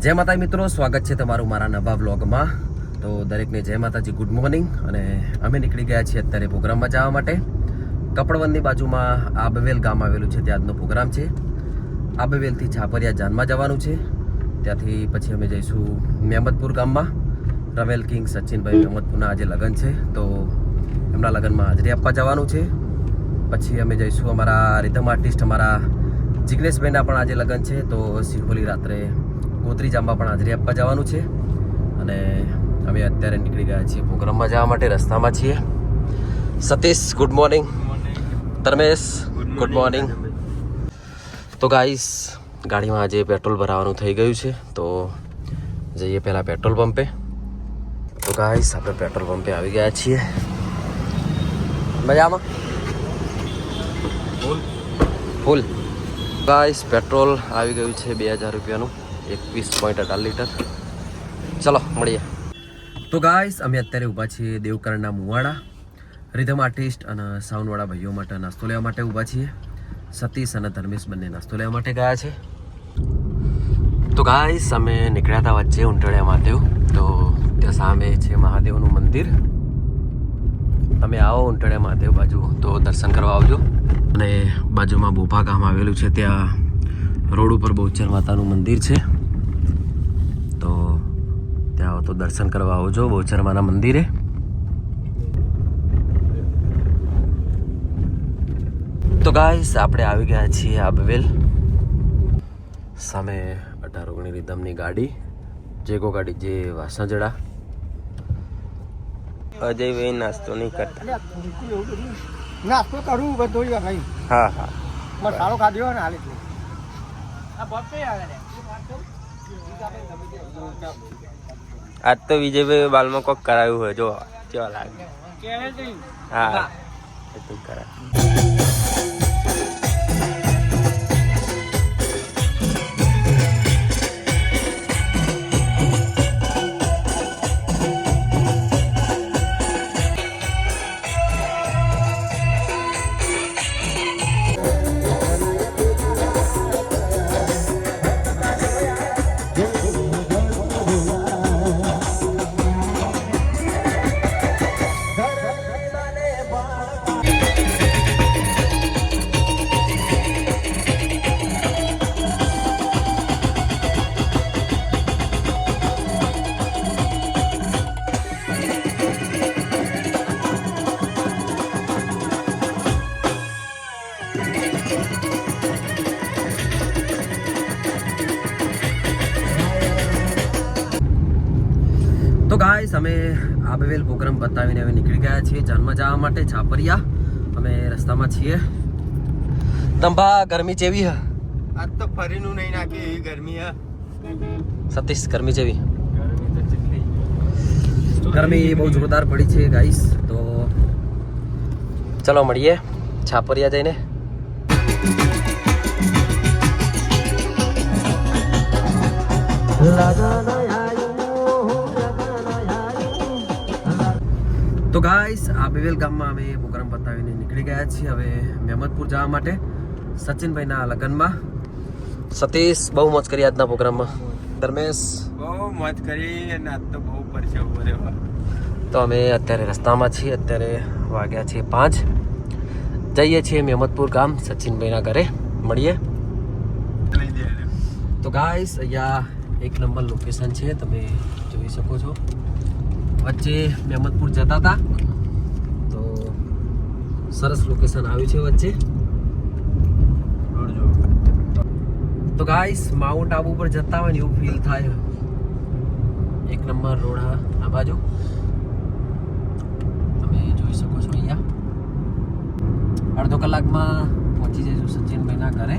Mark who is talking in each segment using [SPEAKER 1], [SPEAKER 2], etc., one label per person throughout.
[SPEAKER 1] જય માતા મિત્રો, સ્વાગત છે તમારું મારા નવા વ્લોગમાં. તો દરેકને જય માતાજી ગુડ મોર્નિંગ અને અમે નીકળી ગયા છીએ અત્યારે પ્રોગ્રામમાં જવા માટે. કપડવંદની બાજુમાં આબવેલ ગામ આવેલું છે ત્યાં આજનો પ્રોગ્રામ છે. આબવેલથી છાપરિયા જાનમાં જવાનું છે. ત્યાંથી પછી અમે જઈશું મેમદપુર ગામમાં. રવેલ કિંગ સચિનભાઈ મેમદપુરના આજે લગ્ન છે, તો એમના લગ્નમાં હાજરી આપવા જવાનું છે. પછી અમે જઈશું અમારા રિધમ આર્ટિસ્ટ અમારા જિગ્નેશભાઈના પણ આજે લગ્ન છે, તો સિહોલી રાત્રે ગોત્રી જાંબા પણ હાજરી આપવા જવાનું છે. અને અમે અત્યારે નીકળી ગયા છીએ પ્રોગ્રામમાં જવા માટે રસ્તામાં છીએ. Satish good morning Dharmesh good morning તો ગાઈસ ગાડીમાં આજે પેટ્રોલ ભરાવાનું થઈ ગયું છે તો જઈએ પહેલાં પેટ્રોલ પંપે. તો ગાઈસ આપણે પેટ્રોલ પંપે આવી ગયા છીએ. મજામાં? ફૂલ. ગાઈસ પેટ્રોલ આવી ગયું છે બે હજાર રૂપિયાનું. એકવીસ પોઈન્ટ અઢાર લીટર. ચલો, મળીએ. તો ગાઈસ અમે અત્યારે ઊભા છીએ દેવકરણના મુવાડા. રિધમ આર્ટિસ્ટ અને સાઉન્ડવાળા ભાઈઓ માટે નાસ્તો લેવા માટે ઊભા છીએ. સતીશ અને ધર્મેશ બંને નાસ્તો લેવા માટે ગયા છે. તો ગાઈસ અમે નીકળ્યા હતા વચ્ચે ઉંટળિયા મહાદેવ તો ત્યાં સામે છે મહાદેવનું મંદિર. તમે આવો ઉંટડિયા મહાદેવ બાજુ, તો દર્શન કરવા આવજો. અને બાજુમાં બોપા ગામ આવેલું છે, ત્યાં રોડ ઉપર બહુચર માતાનું મંદિર છે. તો દર્શન કરવા આવજો બહુચર માના મંદિરે. તો ગાઈસ આપણે આવી ગયા છીએ આબવેલ. સામે અઢાર ઓગણી રીધમની ગાડી જેગો ગાડી જે વાસણજડા.
[SPEAKER 2] અજયભાઈ નાસ્તો નહીં કરતા.
[SPEAKER 3] નાસ્તો કરું બધું ભાઈ
[SPEAKER 2] હા હા.
[SPEAKER 3] સારો ખાધો ને હાલ. એટલે
[SPEAKER 2] આજ તો વિજયભાઈ બાલમાં કોક કરાવ્યું હોય જો કેવા લાગે. હા કરાય.
[SPEAKER 1] તો ગાઈસ અમે આબેવેલ પ્રોગ્રામ બતાવીને હવે નીકળી ગયા છીએ જાનમાં જવા માટે છાપરિયા. અમે રસ્તામાં છીએ. તંબા ગરમી જેવી હે.
[SPEAKER 2] આજ તો ફરીનું નહીં નાખી એવી ગરમી હા.
[SPEAKER 1] સતીશ ગરમી જેવી. ગરમી બહુ જોરદાર પડી છે ગાઈસ તો ચલો મળીએ છાપરિયા જઈને. તો ગાઈસ આબેવેલ ગામમાં અમે પ્રોગ્રામ બતાવીને નીકળી ગયા છીએ હવે મહેમદપુર જવા માટે સચિનભાઈના લગ્નમાં. સતીશ બહુ મોજ કરી આજના પ્રોગ્રામમાં ધર્મેશ.
[SPEAKER 2] બહુ મોજ કરી અને આજ તો બહુ પરસે ઊભો રહ્યો.
[SPEAKER 1] તો અમે અત્યારે રસ્તામાં છીએ અત્યારે વાગ્યા છે પાંચ. જઈએ છીએ મહેમદપુર ગામ સચિનભાઈના ઘરે. મળીએ. તો ગાઈસ અહીંયા એક નંબર લોકેશન છે તમે જોઈ શકો છો. વચ્ચે મહેમદપુર જતા હતા. તો સરસ લોકેશન આવ્યું છે વચ્ચે. તો ગાઈસ માઉન્ટ આબુ પર જતા હોય ને એવું ફીલ થાય. એક નંબર રોડ આ બાજુ. તમે જોઈ શકો છો અહીંયા. અડધો કલાકમાં પહોંચી જઈશું સચિનભાઈના ઘરે.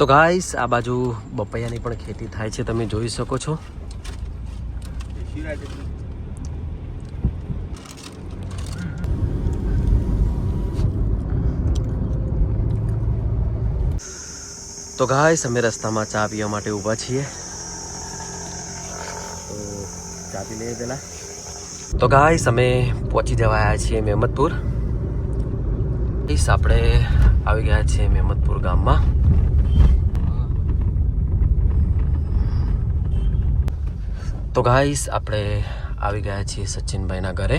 [SPEAKER 1] તો ગાઈસ, આ બાજુ બપૈયાની પણ ખેતી થાય છે, તમે જોઈ શકો છો. તો ગાઈસ, અમે રસ્તામાં ચા પીવા માટે ઊભા છીએ. તો ચા પી લઈએ પહેલાં. તો ગાઈસ, અમે પહોંચી જવા આવ્યા છીએ મહેમદપુર ગાઈસ, આપણે આવી ગયા છીએ મહેમદપુર ગામમાં. તો ગાઈસ આપણે આવી ગયા છીએ સચિનભાઈના ઘરે.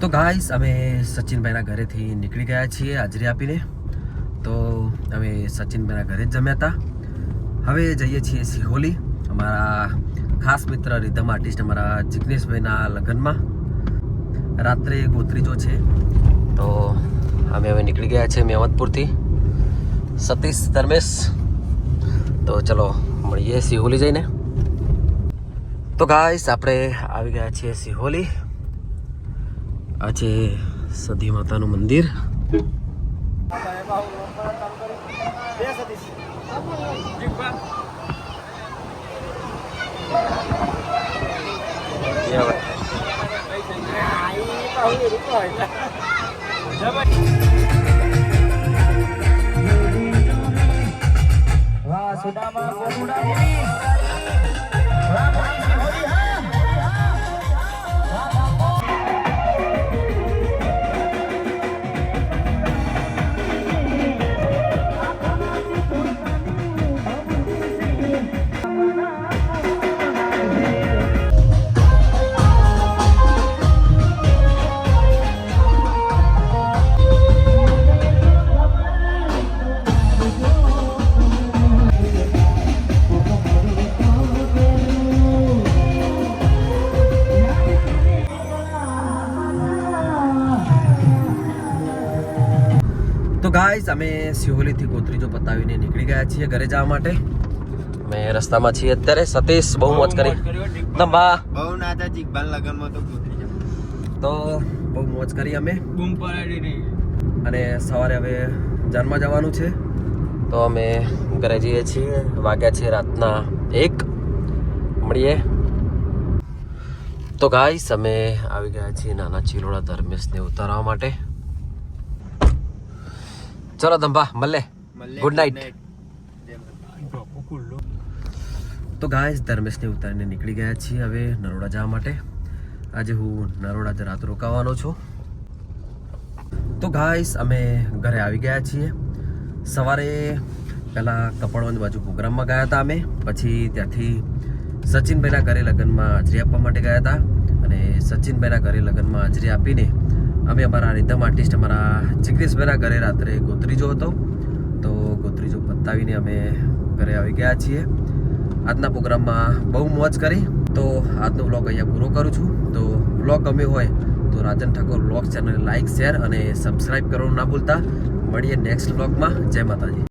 [SPEAKER 1] તો ગાઈસ, અમે સચિનભાઈના ઘરેથી નીકળી ગયા છીએ હાજરી આપીને. તો અમે સચિનભાઈના ઘરે જ જમ્યા હતા. હવે જઈએ છીએ સિહોલી, અમારા ખાસ મિત્ર રિધમ આર્ટિસ્ટ અમારા જિગ્નેશભાઈના લગ્નમાં. રાત્રે ગોત્રીજો છે. તો અમે હવે નીકળી ગયા છીએ મેવતપુરથી. સતીશ ધર્મેશ. તો ચલો, મળીએ સિહોલી જઈને. તો ગાઈસ આપણે આવી ગયા છીએ સિહોલી. આ છે સતી માતાનું મંદિર. તો ગાઈસ અમે સિહોલીથી ગોત્રીજો પતાવીને નીકળી ગયા છીએ ઘરે જવા માટે. અમે રસ્તામાં છીએ અત્યારે. સતીશ બહુ મોજ કરી. નંબા.
[SPEAKER 2] બહુ નાતા જીગબાન લગનમાં તો
[SPEAKER 1] તો બહુ મોજ કરી અમે.
[SPEAKER 2] બૂમ પડાડી રહી.
[SPEAKER 1] અને સવારે હવે જાનમાં જવાનું છે. તો અમે ઘરે જઈએ છીએ. વાગ્યા છે રાતના એક. મળીએ. તો ગાઈસ અમે આવી ગયા છીએ નાના ચિલોડા ધર્મેશને ઉતારવા માટે. ચલો ધંભા મળે ગુડ નાઇટ તો ગાય ધર્મેશને ઉતારીને નીકળી ગયા છીએ હવે નરોડા જવા માટે. આજે હું નરોડા જ રાત રોકાવાનો છું. તો ગાઈસ અમે ઘરે આવી ગયા છીએ. સવારે પહેલાં કપડવંજ બાજુ પ્રોગ્રામમાં ગયા હતા અમે. પછી ત્યાંથી સચિનભાઈના ઘરે લગ્નમાં હાજરી આપવા માટે ગયા હતા. અને સચિનભાઈના ઘરે લગ્નમાં હાજરી આપીને અમે અમારા રિધમ આર્ટિસ્ટ અમારા જગદીશભાઈના ઘરે રાત્રે ગોત્રીજો હતો. તો ગોત્રીજો પતાવીને અમે ઘરે આવી ગયા છીએ. આજના પ્રોગ્રામમાં બહુ મોજ કરી. તો આજનો વ્લોગ અહીંયા પૂરો કરું છું. તો વ્લોગ ગમ્યો હોય તો Rajan Thakor vlog channel like share અને સબસ્ક્રાઈબ કરવાનું ના ભૂલતા. મળીએ નેક્સ્ટ વ્લોગમાં જય માતાજી.